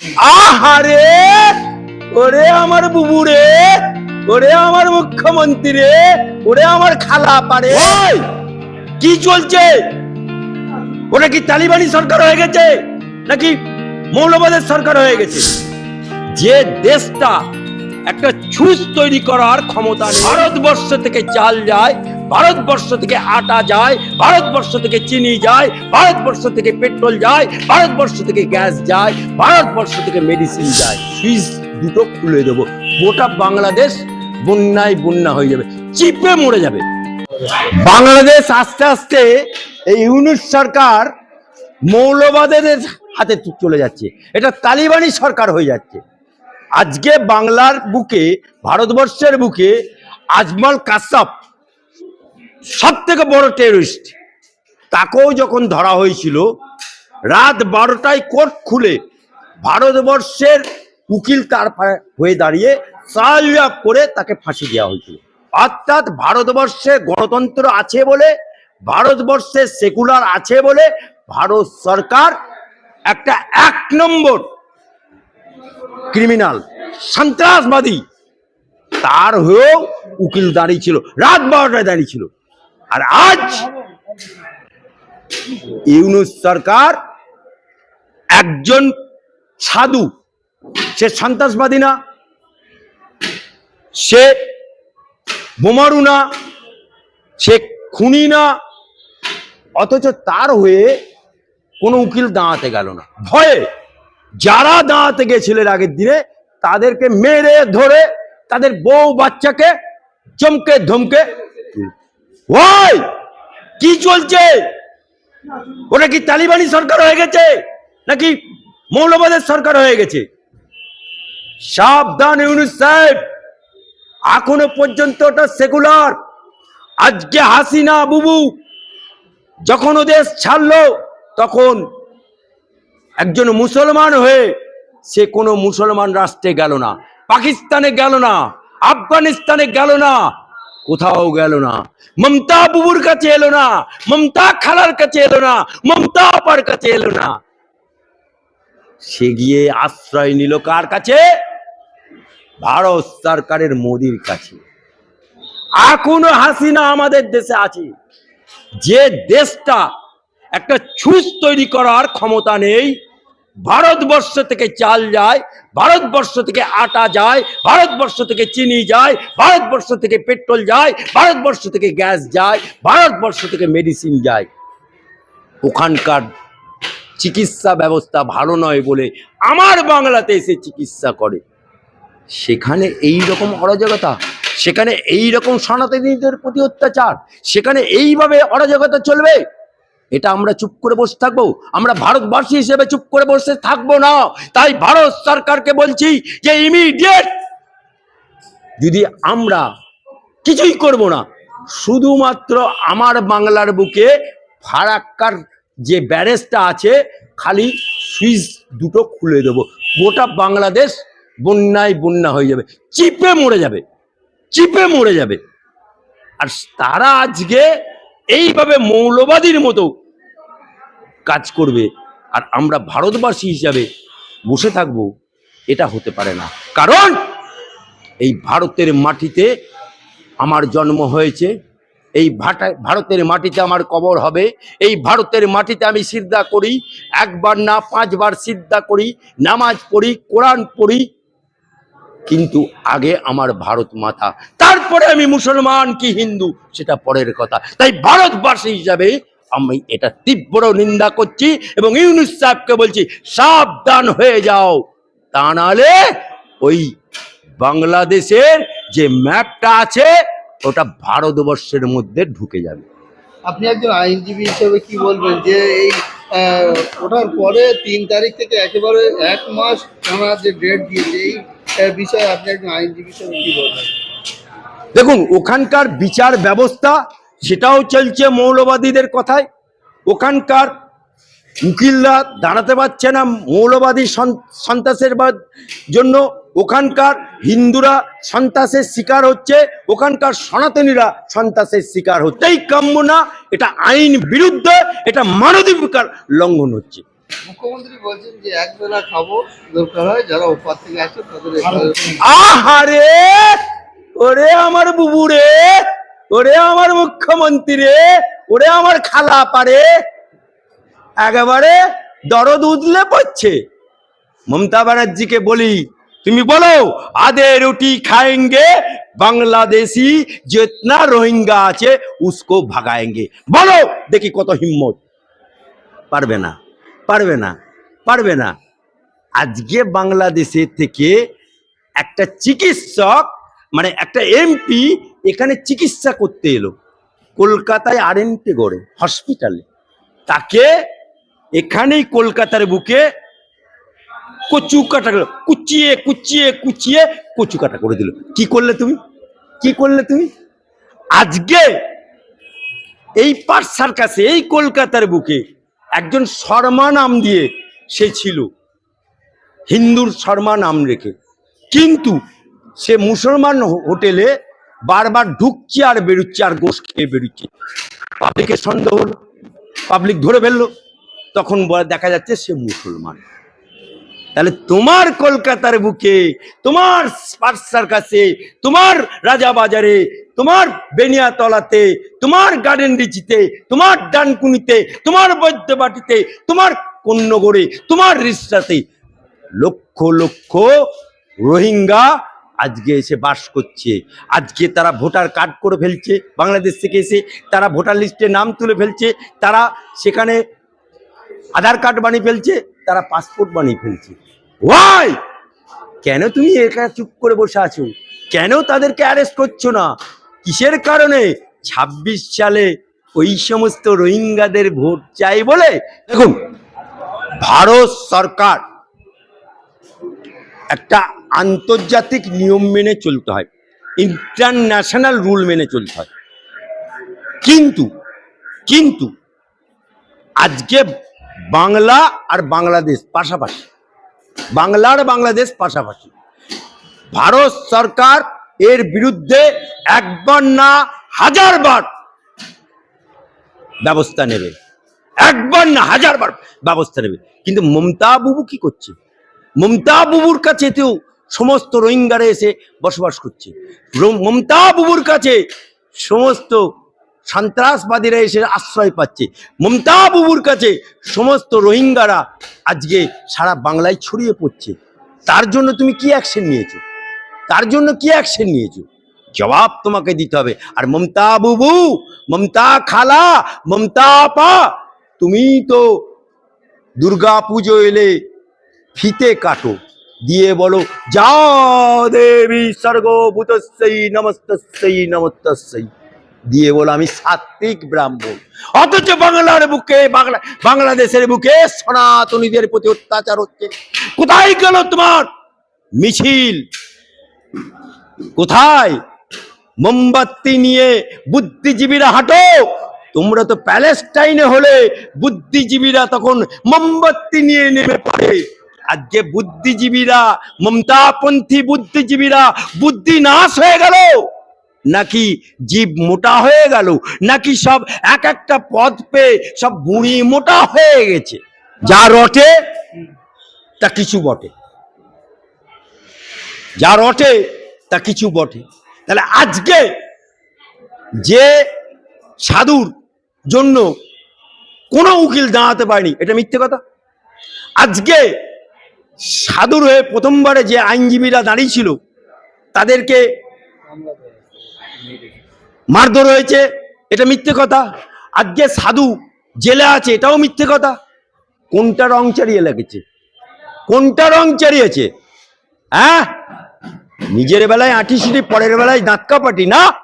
আহারে! ওরে আমার বুবু রে ওরে আমার মুখ্যমন্ত্রী রে ওরে আমার খালা পারে! কি চলছে? ওটা কি তালিবানি সরকার হয়ে গেছে? নাকি মৌলবাদের সরকার হয়ে গেছে? যে দেশটা একটা ছুঁচ তৈরি করার ক্ষমতা ভারতবর্ষ থেকে চাল যায় ভারতবর্ষ থেকে আটা যায়, ভারতবর্ষ থেকে চিনি যায়, ভারতবর্ষ থেকে পেট্রোল যায়, ভারতবর্ষ থেকে গ্যাস যায়, ভারতবর্ষ থেকে মেডিসিন যায়। সুইচ দুটো খুলে দেবো, গোটা বাংলাদেশ বন্যায় বন্যা হয়ে যাবে, চিপে মরে যাবে। বাংলাদেশ আস্তে আস্তে এই ইউনিট সরকার মৌলবাদের হাতে চলে যাচ্ছে, এটা তালিবানি সরকার হয়ে যাচ্ছে। আজকে বাংলার বুকে, ভারতবর্ষের বুকে আজমল কাসাব সব থেকে বড় টেররিস্ট তাকেও যখন ধরা হয়েছিল, রাত বারোটায় কোর্ট খুলে ভারতবর্ষের উকিল তার হয়ে দাঁড়িয়ে সালজাপ করে তাকে ফাঁসি দেওয়া হয়েছিল। অর্থাৎ ভারতবর্ষে গণতন্ত্র আছে বলে, ভারতবর্ষে সেকুলার আছে বলে ভারত সরকার একটা এক নম্বর ক্রিমিনাল সন্ত্রাসবাদী, তার হয়েও উকিল দাঁড়িয়ে ছিল, রাত বারোটায় দাঁড়িয়ে ছিল। আর আজ ইউনুস সরকার একজন সাধু, সে সন্ত্রাসবাদী না, সে বোমারু না, সে খুনি না, অথচ তার হয়ে কোনো উকিল দাঁড়াতে গেল না। ভয়ে যারা দাঁড়াতে গেছিলেন আগের দিনে, তাদেরকে মেরে ধরে তাদের বউ বাচ্চাকে চমকে ধমকে ওই, কি চলছে? ওটা কি তালিবানি সরকার হয়ে গেছে? নাকি মৌলবাদের সরকার হয়ে গেছে? সাবধান ইউনুস সাহেব, এখনও পর্যন্ত ওটা সেকুলার। আজকে হাসিনা বুবু যখন ও দেশ ছাড়লো, তখন একজন মুসলমান হয়ে সে কোনো মুসলমান রাষ্ট্রে গেল না, পাকিস্তানে গেল না, আফগানিস্তানে গেল না কোথাও গেল না। মমতা বুবুর কাছে এলো না, মমতা খালার কাছে এলো না, মমতা আপার কাছে এলো না। সে গিয়ে আশ্রয় নিল কার কাছে? ভারত সরকারের মোদির কাছে। এখনও হাসিনা আমাদের দেশে আছে। যে দেশটা একটা ছুঁচ তৈরি করার ক্ষমতা নেই ভারতবর্ষ থেকে চাল যায়, ভারতবর্ষ থেকে আটা যায়, ভারতবর্ষ থেকে চিনি যায়, ভারতবর্ষ থেকে পেট্রোল যায়, ভারতবর্ষ থেকে গ্যাস যায়, ভারতবর্ষ থেকে মেডিসিন যায়। ওখানকার চিকিৎসা ব্যবস্থা ভালো নয় বলে আমার বাংলাতে এসে চিকিৎসা করে। সেখানে এই রকম অরাজকতা, সেখানে এই রকম সনাতনীদের প্রতি অত্যাচার, সেখানে এইভাবে অরাজকতা চলবে? এটা আমরা চুপ করে বসে থাকব? আমরা ভারতবাসী হিসেবে চুপ করে বসে থাকব না। তাই ভারত সরকারকে বলছি যে ইমিডিয়েট যদি আমরা কিছুই করব না, শুধুমাত্র আমার বাংলার বুকে ফারাক্কার যে ব্যারেজটা আছে, খালি সুইচ দুটো খুলে দেবো। গোটা বাংলাদেশ বন্যায় বন্যা হয়ে যাবে, চিপে মরে যাবে, চিপে মরে যাবে। আর তারা আজকে এইভাবে মৌলবাদীর মতো কাজ করবে। আর আমরা ভারতবাসী হিসাবে বসে থাকব, এটা হতে পারে না। কারণ এই ভারতের মাটিতে আমার জন্ম হয়েছে, এই ভারতের মাটিতে আমার কবর হবে, এই ভারতের মাটিতে আমি সিদ্ধা করি, একবার না পাঁচবার সিদ্ধা করি, নামাজ পড়ি, কোরআন পড়ি কিন্তু আগে আমার ভারত মাতা, তারপরে আমি মুসলমান কি হিন্দু, সেটা পরের কথা। তাই ভারতবাসী হিসাবে আমি এটা তীব্র নিন্দা করছি এবং ইউনুস সাহেবকে বলছি, সাবধান হয়ে যাও। তা নাহলে ওই বাংলাদেশের যে ম্যাপটা আছে, ওটা ভারতবর্ষের মধ্যে ঢুকে যাবে। আপনি একজন আইনজীবী হিসেবে কি বলবেন যে এই ওঠার পরে তিন তারিখ থেকে একেবারে এক মাস আমরা যে ডেট দিয়েছে, এই দেখুন, ওখানকার বিচার ব্যবস্থা, সেটাও চলছে মৌলবাদীদের কথায়। ওখানকার উকিলরা দাঁড়াতে পারছে না মৌলবাদী সন- সন্ত্রাসের জন্য। ওখানকার হিন্দুরা সন্ত্রাসের শিকার হচ্ছে, ওখানকার সনাতনীরা সন্ত্রাসের শিকার হচ্ছে। এই কাম্য না, এটা আইন বিরুদ্ধে, এটা মানবাধিকার লঙ্ঘন হচ্ছে। মুখ্যমন্ত্রী বলছেন যে খাব দরকার হয় যারা ওপার থেকে তাদের আহারে! ওরে আমার ওরে আমার মুখ্যমন্ত্রী রে ওরে আমার খালা পারে একেবারে দরদ উদলে পড়ছে। মমতা ব্যানার্জিকে বলি তুমি বলো আদে রুটি খায়েঙ্গে বাংলাদেশি যেতনা রোহিঙ্গা আছে উসকো ভাগায়েঙ্গে। বলো দেখি কত হিম্মত। পারবে না। পারবে না পারবে না। আজকে বাংলাদেশে থেকে একটা চিকিৎসক মানে একটা এমপি এখানে চিকিৎসা করতে এলো। কলকাতায় আর গড়ে হসপিটালে তাকে এখানেই কলকাতার বুকে কচু কাটা কুচিয়ে কুচিয়ে কুচিয়ে কচু কাটা করে দিল। কি করলে তুমি? কি করলে তুমি? আজকে এই পার্ট সার্কাসে এই কলকাতার বুকে একজন শর্মা নাম দিয়ে সে ছিল। হিন্দুর শর্মা নাম রেখে। কিন্তু সে মুসলমান হোটেলে বারবার ঢুকছে আর বেরুচ্ছে আর গোস খেয়ে বেরুচ্ছে। পাবলিকের সন্দেহ হলো। পাবলিক ধরে ফেলল। তখন দেখা যাচ্ছে সে মুসলমান। তাহলে তোমার কলকাতার বুকে, তোমার স্পার্সার কাছে, তোমার রাজা বাজারে, তোমার বেনিয়াতলাতে, তোমার গার্ডেন রিচিতে, তোমার ডানকুনিতে, তোমার বৈদ্যবাটিতে, তোমার কন্যগড়ে তোমার রিসরাতে লক্ষ লক্ষ রোহিঙ্গা আজকে এসে বাস করছে। আজকে তারা ভোটার কার্ড করে ফেলছে, বাংলাদেশ থেকে এসে তারা ভোটার লিস্টে নাম তুলে ফেলছে, তারা সেখানে আধার কার্ড বানিয়ে ফেলছে তারা পাসপোর্ট বানিয়ে ফেলছে। ওয়াই কেন তুমি একা চুপ করে বসে আছো? কেন তাদেরকে অ্যারেস্ট করছ না? কিসের কারণে? ছাব্বিশ সালে ওই সমস্ত রোহিঙ্গাদের ভোট চাই বলে? দেখুন ভারত সরকার একটা আন্তর্জাতিক নিয়ম মেনে চলতে হয়। ইন্টারন্যাশনাল রুল মেনে চলতে হয়। কিন্তু কিন্তু আজকে বাংলা আর বাংলাদেশ পাশাপাশি। বাংলা আর বাংলাদেশ পাশাপাশি। ভারত সরকার এর বিরুদ্ধে একবার না হাজারবার ব্যবস্থা নেবে। একবার না হাজারবার ব্যবস্থা নেবে। কিন্তু মমতা বুবু কি করছে? মমতা বুবুর কাছে তো সমস্ত রোহিঙ্গারা এসে বসবাস করছে। মমতা বুবুর কাছে সমস্ত সন্ত্রাসবাদীরা এসে আশ্রয় পাচ্ছে। মমতা বাবুর কাছে সমস্ত রোহিঙ্গারা আজকে সারা বাংলায় ছড়িয়ে পড়ছে। তার জন্য তুমি কি অ্যাকশন নিয়েছো? তার জন্য কি অ্যাকশন নিয়েছো? জবাব তোমাকে দিতে হবে। আর মমতা বুবু, মমতা খালা, মমতা পা তুমি তো দুর্গা পুজো এলে ফিতে কাটো। দিয়ে বলো, যা দেবী সর্গভূতস্যই নমস্তস্যই নমস্তস্যই দিয়ে বলো, আমি সাত্বিক ব্রাহ্মণ। অথচ বাংলার বুকে, বাংলা, বাংলাদেশের বুকে সনাতনীদের প্রতি অত্যাচার হচ্ছে। কোথায় গেল তোমার মিছিল? কোথায়? মোমবাতি নিয়ে বুদ্ধিজীবীরা হাঁটো। তোমরা তো প্যালেস্টাইনে হলে বুদ্ধিজীবীরা তখন মোমবাতি নিয়ে নেমে পড়ে। আজকে বুদ্ধিজীবীরা, মমতাপন্থী বুদ্ধিজীবীরা বুদ্ধি নাশ হয়ে গেল। নাকি জীব মোটা হয়ে গেল, নাকি সব এক একটা পদ পেয়ে সব বুড়ি মোটা হয়ে গেছে? যা রটে, তা কিছু বটে। যা রটে, তা কিছু বটে। তাহলে আজকে যে সাধুর জন্য কোনো উকিল দাঁড়াতে পারেনি, এটা মিথ্যে কথা? আজকে সাধুর হয়ে প্রথমবারে যে আইনজীবীরা দাঁড়িয়েছিল, তাদেরকে মারধর হয়েছে, এটা মিথ্যে কথা। আজকে সাধু জেলে আছে, এটাও মিথ্যে কথা। কোনটা রং চারিয়ে লেগেছে? কোনটা রং চারিয়েছে হ্যাঁ? নিজের বেলায় আঁটি সিটি পরের বেলায় দাঁত কাপাটি, না?